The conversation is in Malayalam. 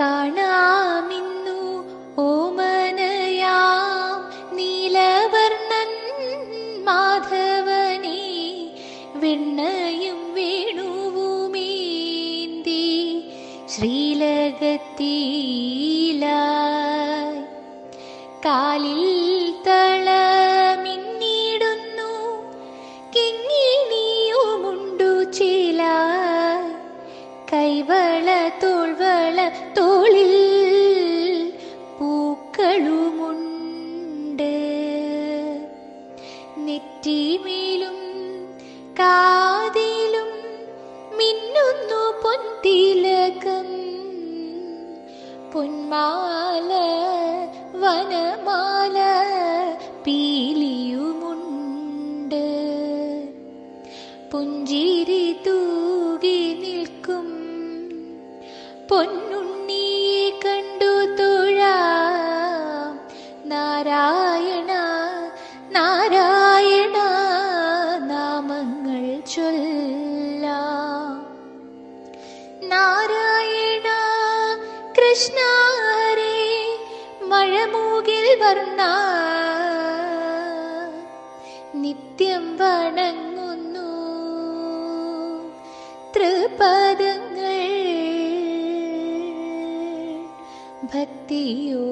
കാണാമിന്നു. ഓമനയാം നീലവർണൻ മാധവനെ വെണ്ണയും വേണുവുമേന്തി ശ്രീലകത്തിലായി. കാലിൽ തളമിന്നിടുന്നു കിങ്ങിനിയുമുണ്ടു ചില കൈവള തോൾവള തോളിൽ പൂക്കളുമുണ്ട്. നെറ്റിമേലും കാതിലും മിന്നുന്നു പൊന്തിലകം പൊന്മാല വനമാല പീലിയുമുണ്ട്. പുഞ്ചിരി തൂകി നിൽക്കും പൊന്നുണ്ണിയെ നാരായണ നാരായണ നാമങ്ങൾ ചൊല്ല. നാരായണ കൃഷ്ണ ഹരേ മഴമൂകിൽ വർണ. നിത്യം വണങ്ങുന്നു തൃപദങ്ങൾ ഭക്തിയോ